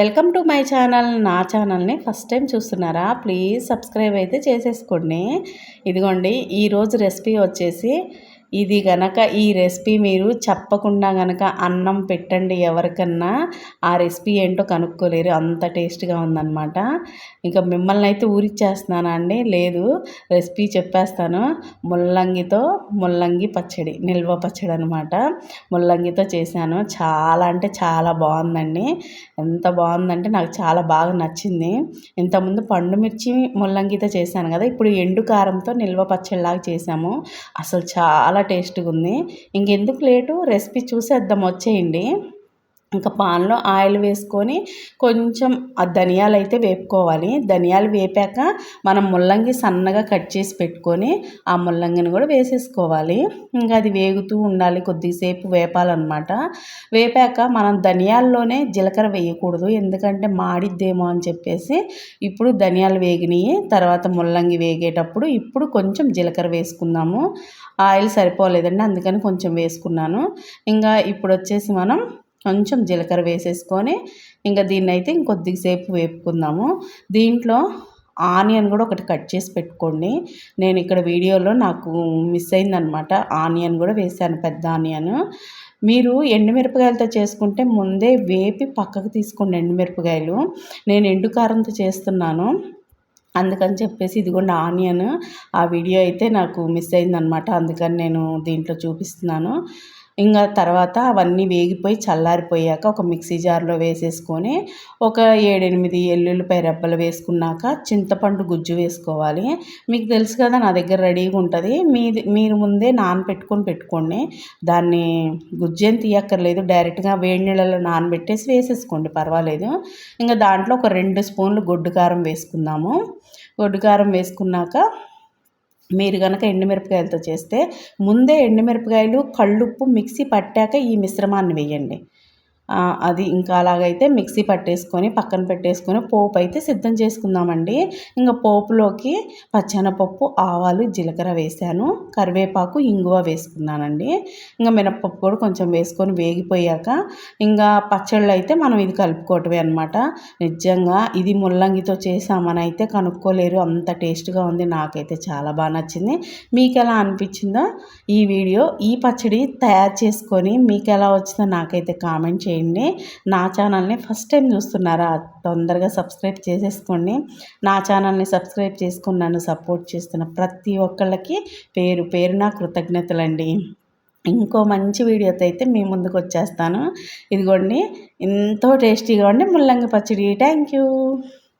Welcome to my channel. నా ఛానల్ని first time చూస్తున్నారా? ప్లీజ్ సబ్స్క్రైబ్ అయితే చేసేసుకోండి. ఇదిగోండి ఈరోజు రెసిపీ వచ్చేసి ఇది గనక ఈ రెసిపీ మీరు చెప్పకుండా గనక అన్నం పెట్టండి ఎవరికన్నా ఆ రెసిపీ ఏంటో కనుక్కోలేరు. అంత టేస్ట్గా ఉందన్నమాట. ఇంకా మిమ్మల్ని అయితే ఊరిచ్చేస్తున్నానా అండి? లేదు. రెసిపీ చెప్పేస్తాను. ముల్లంగితో ముల్లంగి పచ్చడి నిల్వ పచ్చడి అనమాట ముల్లంగితో చేశాను. చాలా అంటే చాలా బాగుందండి. ఎంత బాగుందంటే నాకు చాలా బాగా నచ్చింది. ఇంతకుముందు పండు మిర్చి ముల్లంగితో చేశాను కదా ఇప్పుడు ఎండు కారంతో నిల్వ పచ్చడిలాగా చేశాము. అసలు చాలా టేస్ట్గా ఉంది. ఇంకెందుకు లేటు? రెసిపీ చూసేద్దాం వచ్చేయండి. ఇంకా పాన్లో ఆయిల్ వేసుకొని కొంచెం ఆ ధనియాలు అయితే వేపుకోవాలి. ధనియాలు వేపాక మనం ముల్లంగి సన్నగా కట్ చేసి పెట్టుకొని ఆ ముల్లంగిని కూడా వేసేసుకోవాలి. ఇంకా అది వేగుతూ ఉండాలి కొద్దిసేపు వేపాలన్నమాట. వేపాక మనం ధనియాల్లోనే జీలకర్ర వేయకూడదు. ఎందుకంటే మాడిద్దేమో అని చెప్పేసి ఇప్పుడు ధనియాలు వేగినాయి. తర్వాత ముల్లంగి వేగేటప్పుడు ఇప్పుడు కొంచెం జీలకర్ర వేసుకుందాము. ఆయిల్ సరిపోలేదండి అందుకని కొంచెం వేసుకున్నాను. ఇంకా ఇప్పుడు వచ్చేసి మనం కొంచెం జీలకర్ర వేసేసుకొని ఇంకా దీన్ని అయితే ఇంకొద్దిసేపు వేపుకుందాము. దీంట్లో ఆనియన్ కూడా ఒకటి కట్ చేసి పెట్టుకోండి. నేను ఇక్కడ వీడియోలో నాకు మిస్ అయిందనమాట. ఆనియన్ కూడా వేసాను పెద్ద ఆనియన్. మీరు ఎండుమిరపకాయలతో చేసుకుంటే ముందే వేపి పక్కకు తీసుకోండి ఎండుమిరపకాయలు. నేను ఎండు కారంతో చేస్తున్నాను. అందుకని చెప్పేసి ఇదిగోండి ఆనియన్. ఆ వీడియో అయితే నాకు మిస్ అయిందనమాట. అందుకని నేను దీంట్లో చూపిస్తున్నాను. ఇంకా తర్వాత అవన్నీ వేగిపోయి చల్లారిపోయాక ఒక మిక్సీ జార్లో వేసేసుకొని ఒక ఏడెనిమిది ఎల్లుల్లిపాయ రెబ్బలు వేసుకున్నాక చింతపండు గుజ్జు వేసుకోవాలి. మీకు తెలుసు కదా నా దగ్గర రెడీగా ఉంటుంది. మీది మీరు ముందే నానబెట్టుకొని పెట్టుకోండి. దాన్ని గుజ్జు ఏం తీయక్కర్లేదు. డైరెక్ట్గా వేడి నీళ్ళలో నానబెట్టేసి వేసేసుకోండి. పర్వాలేదు. ఇంకా దాంట్లో ఒక రెండు స్పూన్లు గొడ్డు కారం వేసుకుందాము. గొడ్డు కారం వేసుకున్నాక మీరు కనుక ఎండుమిరపకాయలతో చేస్తే ముందే ఎండుమిరపకాయలు కళ్ళుప్పు మిక్సీ పట్టాక ఈ మిశ్రమాన్ని వేయండి. అది ఇంకా అలాగైతే మిక్సీ పట్టేసుకొని పక్కన పెట్టేసుకొని పోపు అయితే సిద్ధం చేసుకుందామండి. ఇంకా పోపులోకి పచ్చెనపప్పు ఆవాలు జీలకర్ర వేసాను కరివేపాకు ఇంగువ వేసుకున్నానండి. ఇంకా మినప్పప్పు కూడా కొంచెం వేసుకొని వేగిపోయాక ఇంకా పచ్చళ్ళు అయితే మనం ఇది కలుపుకోవటమే అనమాట నిజంగా ఇది ముల్లంగితో చేసామని అయితే కనుక్కోలేరు. అంత టేస్ట్గా ఉంది. నాకైతే చాలా బాగా నచ్చింది. మీకు ఎలా అనిపించిందో ఈ వీడియో ఈ పచ్చడి తయారు చేసుకొని మీకు ఎలా వచ్చిందో నాకైతే కామెంట్ చేయండి. చేయండి నా ఛానల్ని ఫస్ట్ టైం చూస్తున్నారా? తొందరగా సబ్స్క్రైబ్ చేసేసుకోండి. నా ఛానల్ని సబ్స్క్రైబ్ చేసుకుని నన్ను సపోర్ట్ చేస్తున్న ప్రతి ఒక్కళ్ళకి పేరు పేరు నా కృతజ్ఞతలండి. ఇంకో మంచి వీడియోతో అయితే మీ ముందుకు వచ్చేస్తాను. ఇదిగోండి ఎంతో టేస్టీగా ఉండి ముల్లంగి పచ్చడి. Thank you